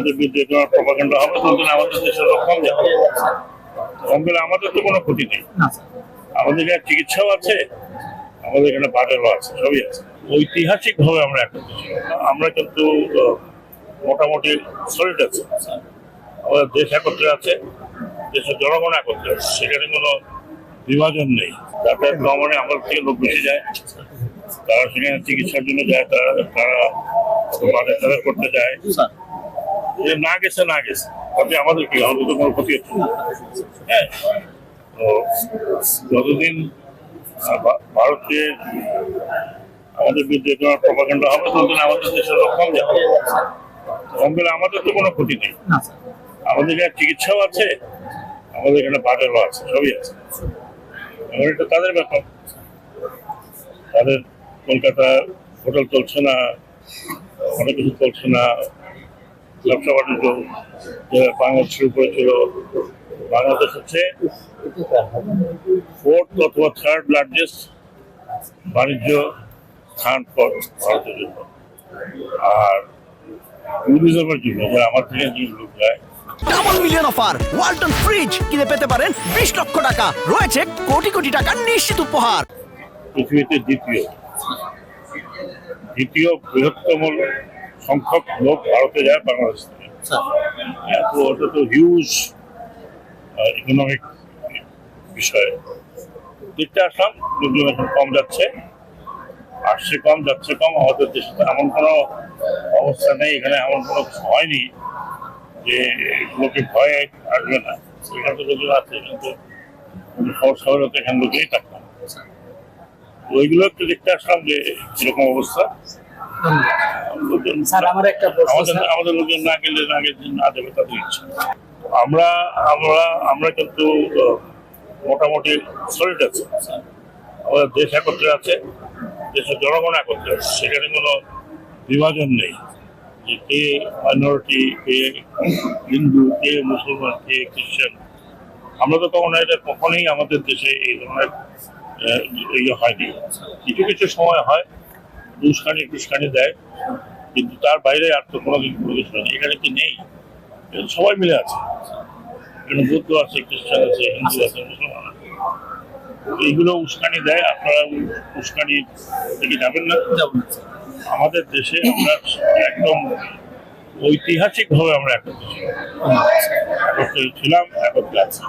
আমাদের বিরুদ্ধে কোনো প্রপাগান্ডা হবে তখন আমাদের দেশের লোক কম যাবে। কম গেলে আমাদের তো কোনো ক্ষতি নেই। আমাদের এখানে চিকিৎসাও আছে আমাদের এখানে বাজারও আছে সবই আছে। ঐতিহাসিক ভাবে আমরা একত্রিত ছিলাম। আমরা কিন্তু মোটামুটি সলিড আছে আমাদের দেশ একত্রে আছে দেশের জনগণ একত্রে আছে সেখানে কোনো বিভাজন নেই। যাতায়াত ভ্রমণে আমাদের থেকে লোক বেশি যায় তারা সেখানে চিকিৎসার জন্য যায় তারা তারা বাজার করতে যায়। যে না গেছে না গেছে। তাতে আমাদের কি আমাদের তো কোনো ক্ষতি হচ্ছে হ্যাঁ। তো যতদিন আহ, ভা- আমাদের বিরুদ্ধে কোনো প্রপাগান্ডা হবে ততদিন আমাদের দেশের লোক কম যাবে। কম গেলে আমাদের তো কোনো ক্ষতি নেই। আমাদের এখানে চিকিৎসাও আছে আমাদের এখানে বাজারও আছে সবই আছে। এবার এটা তাদের ব্যাপার। তাদের কলকাতা হোটেল চলছে না অনেক কিছু চলছে না। ব্যবসা বাণিজ্য বাংলাদেশ হচ্ছে ফোর্থ অথবা থার্ড লার্জেস্ট বাণিজ্য স্থান ভারতের জন্য। আর ট্যুরিজমের জন্য আমার থেকে যে লোক যায় double million offer Walton fridge কিনে পেতে পারেন বিশ লক্ষ টাকা। রয়েছে কোটি কোটি টাকার নিশ্চিত উপহার। পৃথিবীতে দ্বিতীয় দ্বিতীয় বৃহত্তম সংখ্যক লোক ভারতে যায় বাংলাদেশ থেকে। হ্যাঁ, তো ওটা তো হিউজ ইকোনমিক বিষয়। দেখতে আসলাম লোকজন এখন কম যাচ্ছে। আসছে কম যাচ্ছে কম আমাদের দেশে এমন কোনো অবস্থা নেই এখানে এমন কোনো হয়নি যে লোকে ভয়ে আসবে না। এখানে তো লোকজন আছে কিন্তু খবর শহরে তো এখানে লোকেই থাকতাম ওইগুলো একটু দেখতে আসলাম যে কীরকম অবস্থা। স্যার আমার একটা প্রশ্ন আমাদের লোকজন না গেলে না গেলে না দেবে তাদের ইচ্ছা। আমরা আমরা আমরা কিন্তু মোটামুটি সলিড আছে আমাদের দেশ একত্রে আছে দেশের জনগণ একত্রে আছে সেখানে কোনো বিভাজন নেই। যে কে মাইনরিটি কে হিন্দু কে মুসলমান কে খ্রিস্টান আমরা তো কখনো এটা কখনোই আমাদের দেশে এই ধরনের ইয়ে হয়নি। কিছু কিছু সময় হয় উস্কানি টুস্কানি দেয়, কিন্তু তার বাইরে আর তো কোনো কিছু নেই। এখানে কি নেই? সবাই মিলে আছে। এখানে বৌদ্ধ আছে, খ্রিস্টান আছে, হিন্দু আছে, মুসলমান আছে। এইগুলো উস্কানি দেয়, আপনারা উস্কানি থেকে যাবেন না। আমাদের দেশে আমরা একদম ঐতিহাসিকভাবে আমরা একত্রে ছিলাম একত্রে ছিলাম, একত্রে আছি।